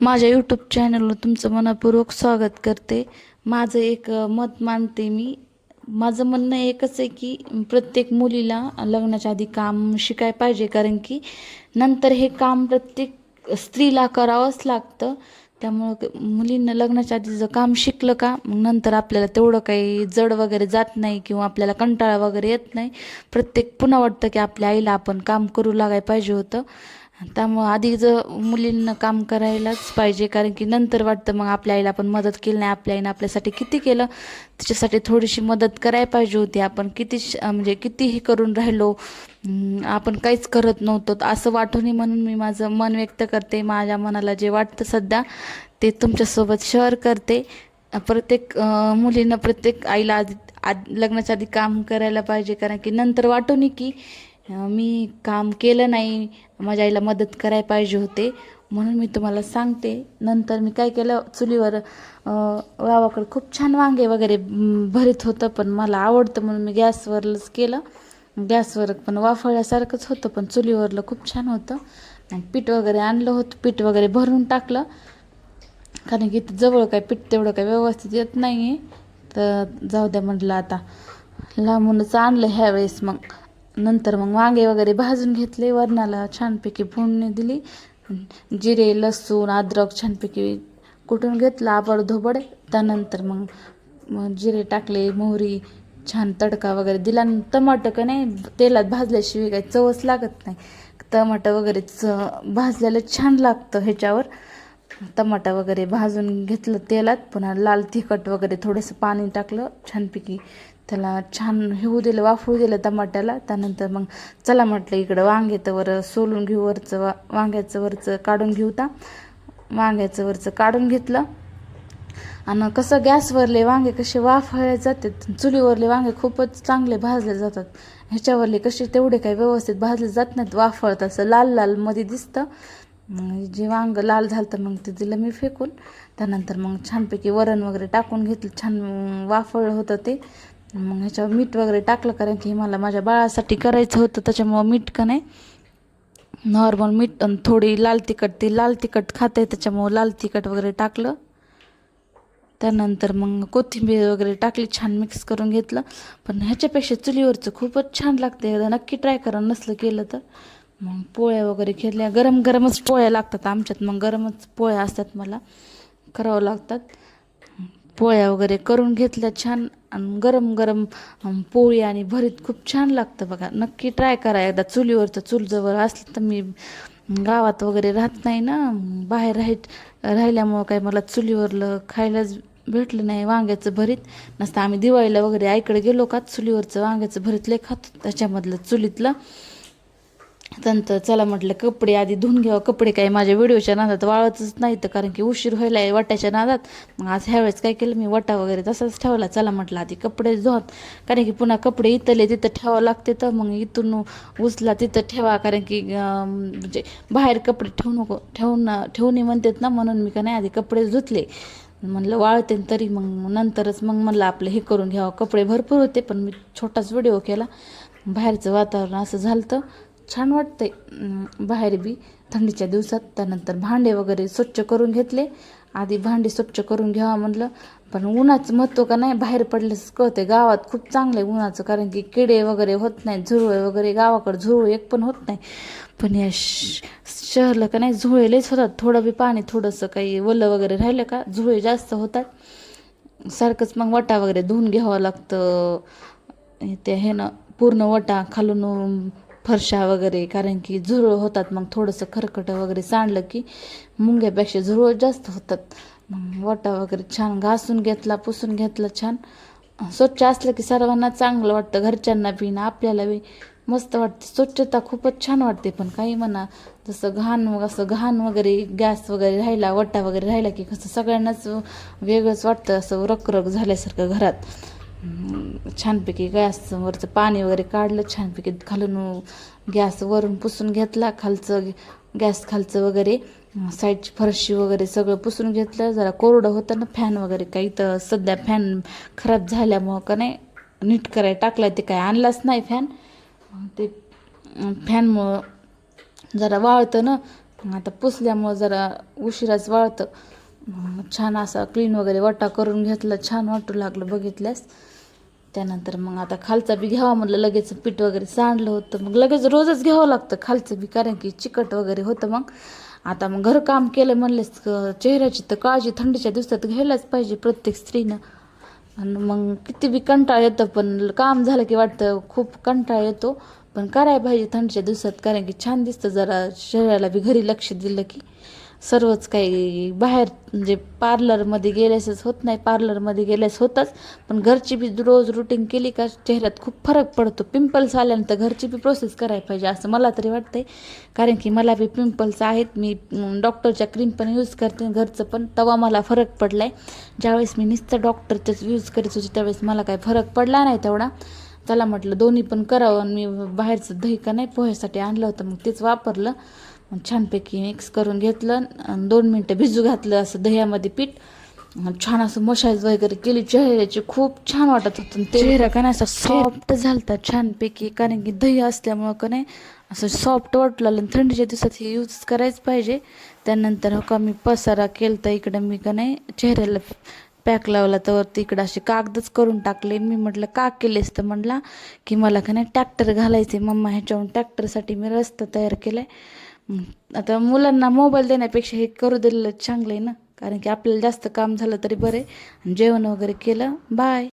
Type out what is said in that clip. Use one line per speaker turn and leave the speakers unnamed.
माझ्या यूट्यूब चॅनलवर तुमचं मनापूर्वक स्वागत करते. माझं एक मत मानते मी. माझं म्हणणं एकच आहे की प्रत्येक मुलीला लग्नाच्या आधी काम शिकाय पाहिजे. कारण की नंतर हे काम प्रत्येक स्त्रीला करावंच लागतं. त्यामुळं मुलींना लग्नाच्या आधी जर काम शिकलं का मग नंतर आपल्याला तेवढं काही जड वगैरे जात नाही किंवा आपल्याला कंटाळा वगैरे येत नाही. प्रत्येक पुन्हा वाटतं की आपल्या आईला आपण काम करू लागाय पाहिजे होतं. त्यामुळं आधी जर मुलींना काम करायलाच पाहिजे कारण की नंतर वाटतं मग आपल्या आईला आपण मदत केली नाही आपल्या आईनं आपल्यासाठी किती केलं त्याच्यासाठी थोडीशी मदत करायला पाहिजे होती. आपण किती श- म्हणजे कितीही करून राहिलो आपण काहीच करत नव्हतो. असं वाटू नये म्हणून मी माझं मन व्यक्त करते. माझ्या मनाला जे वाटतं सध्या ते तुमच्यासोबत शेअर करते. प्रत्येक मुलींना मुलीनं प्रत्येक आईला आधी आद लग्नाच्या आधी काम करायला पाहिजे कारण की नंतर वाटू की मी काम केलं नाही माझ्या आईला मदत करायला पाहिजे होते. म्हणून मी तुम्हाला सांगते नंतर मी काय केलं चुलीवर गावाकडं खूप छान वांगे वगैरे भरीत होतं पण मला आवडतं म्हणून मी गॅसवरच केलं. गॅसवर पण वाफळल्यासारखंच होतं पण चुलीवरलं खूप छान होतं. आणि पीठ वगैरे आणलं होतं पीठ वगैरे भरून टाकलं. कारण की जवळ काय पीठ तेवढं काय व्यवस्थित येत नाही आहे तर जाऊ द्या म्हटलं आता लांबूनच आणलं ह्यावेळेस मग. नंतर मग वांगे वगैरे भाजून घेतले वरणाला छानपैकी फोडणी दिली. जिरे लसूण अद्रक छानपैकी कुटून घेतलं आबड धोबड त्यानंतर मग मग जिरे टाकले मोहरी छान तडका वगैरे दिला. टमाटं का नाही तेलात भाजल्याशिवाय काही चवच लागत नाही. टमाटं वगैरे च भाजलेलं छान लागतं ह्याच्यावर. टमाटा वगैरे भाजून घेतलं तेलात. पुन्हा लाल तिखट वगैरे थोडंसं पाणी टाकलं. छानपैकी त्याला छान हेऊ दिलं वाफळू दिलं टमाट्याला. त्यानंतर मग चला म्हटलं इकडं वांगे तर वर सोलून घेऊ वरचं वा वांग्याचं वरचं काढून घेऊ ता. वांग्याचं वरचं काढून घेतलं. आणि कसं गॅसवरले वांगे कसे वाफळले जातात चुलीवरले वांगे खूपच चांगले भाजले जातात. ह्याच्यावरले कसे तेवढे काही व्यवस्थित भाजले जात नाहीत वाफळत असं लाल लाल मध्ये दिसतं. जे वांग लाल झालं तर मग ते दिलं मी फेकून. त्यानंतर मग छानपैकी वरण वगैरे टाकून घेतलं छान वाफळ होतं ते. मग ह्याच्यावर मीठ वगैरे टाकलं कारण की मला माझ्या बाळासाठी करायचं होतं त्याच्यामुळं मीठ का नाही. नॉर्मल मीठ आणि थोडी लाल तिखट ती लाल तिखट खाते त्याच्यामुळं लाल तिखट वगैरे टाकलं. त्यानंतर मग कोथिंबीर वगैरे टाकली छान मिक्स करून घेतलं. पण ह्याच्यापेक्षा चुलीवरचं खूपच छान लागते एकदा नक्की ट्राय करा नसलं केलं तर. मग पोळ्या वगैरे घेतल्या गरम गरमच पोळ्या लागतात आमच्यात मग गरमच पोळ्या असतात मला करावं लागतात. पोळ्या वगैरे करून घेतल्या छान. आणि गरम गरम पोळी आणि भरीत खूप छान लागतं बघा. नक्की ट्राय करा एकदा. चुलीवरचं चूलजवळ असलं तर मी गावात वगैरे राहत नाही ना बाहेर राह राहिल्यामुळं काही मला चुलीवरलं खायलाच भेटलं नाही वांग्याचं भरीत. नसतं आम्ही दिवाळीला वगैरे आईकडे गेलो का चुलीवरचं वांग्याचं भरीत लय खातो. त्याच्यामधलं चुलीतलं नंतर चला म्हटलं कपडे आधी धुवून घ्यावं. कपडे काही माझ्या व्हिडिओच्या नादात वाळतच नाही तर कारण की उशीर व्हायला आहे वाट्याच्या नादात. मग आज ह्यावेळेस काय केलं मी वटा वगैरे तसाच ठेवला. चला म्हटलं आधी कपडे धुवत. कारण की पुन्हा कपडे इथले तिथं ठेवावं लागते तर मग इथून उचला तिथं ठेवा. कारण की म्हणजे बाहेर कपडे ठेवू नको ठेवून ठेवणे म्हणतात ना म्हणून मी का नाही आधी कपडे धुतले. म्हणलं वाळते तरी मग नंतरच मग म्हणलं आपलं हे करून घ्यावं. कपडे भरपूर होते पण मी छोटाच व्हिडिओ केला. बाहेरचं वातावरण असं झालं तर छान वाटते बाहेर बी थंडीच्या दिवसात त्यानंतर भांडे वगैरे स्वच्छ करून घेतले. आधी भांडे स्वच्छ करून घ्यावं म्हटलं पण उन्हाचं महत्त्व का नाही बाहेर पडल्यास कळते गावात खूप चांगलं आहे उन्हाचं कारण की किडे वगैरे होत नाही झुरळे वगैरे गावाकडे झुरळ एक पण होत नाही. पण या श शहरला का नाही झुळेलेच होतात. थोडं बी पाणी थोडंसं काही वलं वगैरे राहिलं का झुळे जास्त होतात. सारखंच मग वटा वगैरे धुवून घ्यावं लागतं. ते हे ना पूर्ण वटा खालून फरशा वगैरे कारण की झुरळ होतात मग थोडंसं खरकटं वगैरे सांडलं की मुंग्यापेक्षा झुरळ जास्त होतात. मग वटा वगैरे छान घासून घेतला पुसून घेतला छान. स्वच्छ असलं की सर्वांना चांगलं वाटतं घरच्यांना बी ना आपल्याला बी मस्त वाटते. स्वच्छता खूपच छान वाटते पण काही म्हणा जसं घाण असं घाण वगैरे गॅस वगैरे राहिला वटा वगैरे राहिला की कसं सगळ्यांनाच वेगळंच वाटतं असं रखरख झाल्यासारखं घरात. छानपैकी गॅसवरचं पाणी वगैरे काढलं छानपैकी खालून गॅस वरून पुसून घेतला खालचं गॅस खालचं वगैरे साईडची फरशी वगैरे सगळं पुसून घेतलं. जरा कोरडं होतं ना फॅन वगैरे काही तर सध्या फॅन खराब झाल्यामुळं का नाही नीट करायला टाकला ते काय आणलाच नाही फॅन. ते फॅनमुळं जरा वाळतं ना आता पुसल्यामुळं जरा उशिराच वाळतं. छान असा क्लीन वगैरे वटा करून घेतला छान वाटू लागलं बघितल्यास. त्यानंतर मग आता खालचा बी घ्यावा म्हटलं लगेच पीठ वगैरे सांडलं होतं. मग लगेच रोजच घ्यावं लागतं खालचं बी कारण की चिकट वगैरे होतं मग. आता मग घरकाम केलं म्हणलेच क- चेहऱ्याची तर काळजी थंडीच्या दिवसात घ्यायलाच पाहिजे प्रत्येक स्त्रीनं. आणि मग किती बी कंटाळा येतं पण काम झालं की वाटतं खूप कंटाळा येतो. पण करायला पाहिजे थंडीच्या दिवसात कारण की छान दिसतं जरा शरीराला बी घरी लक्ष दिलं की. सर्वच काही बाहेर म्हणजे पार्लरमध्ये गेल्यासच होत नाही. पार्लरमध्ये गेल्यास होतच. पण घरची बी रोज रुटीन केली का चेहऱ्यात खूप फरक पडतो. पिंपल्स आल्यानंतर घरची बी प्रोसेस करायला पाहिजे असं मला तरी वाटतंय. कारण की मला बी पिंपल्स आहेत. मी डॉक्टरच्या क्रीम पण यूज करते. घरचं पण. तेव्हा मला फरक पडला आहे ज्यावेळेस मी नुसतं डॉक्टरचंच यूज करत होती त्यावेळेस मला काही फरक पडला नाही तेवढा. त्याला म्हटलं दोन्ही पण करावं. आणि मी बाहेरचं दही का नाही पोह्यासाठी आणलं होतं. मग तेच वापरलं. छानपैकी मिक्स करून घेतलं दोन मिनटं भिजू घातलं असं दह्यामध्ये पीठ. छान असं मशाज वगैरे केली. चेहऱ्याची खूप छान वाटत होतं. ते चेहरा का नाही असा सॉफ्ट झालता छानपैकी. कारण की दही असल्यामुळं का नाही असं सॉफ्ट वाटू लागलं. आणि थंडीच्या दिवसात हे यूज करायच पाहिजे. त्यानंतर हो का मी पसारा केलता इकडं. मी का नाही चेहऱ्याला पॅक लावला तर तिकडं असे कागदच करून टाकले. मी म्हटलं का केलेस? तर म्हणला की मला का नाही ट्रॅक्टर घालायचे मम्मा ह्याच्यावरून ट्रॅक्टरसाठी मी रस्ता तयार केलाय. हं, आता मुलांना मोबाईल देण्यापेक्षा हे करू दिलेलं चांगलं आहे ना? कारण की आपल्याला जास्त काम झालं तरी बरं आहे. जेवण वगैरे केलं बाय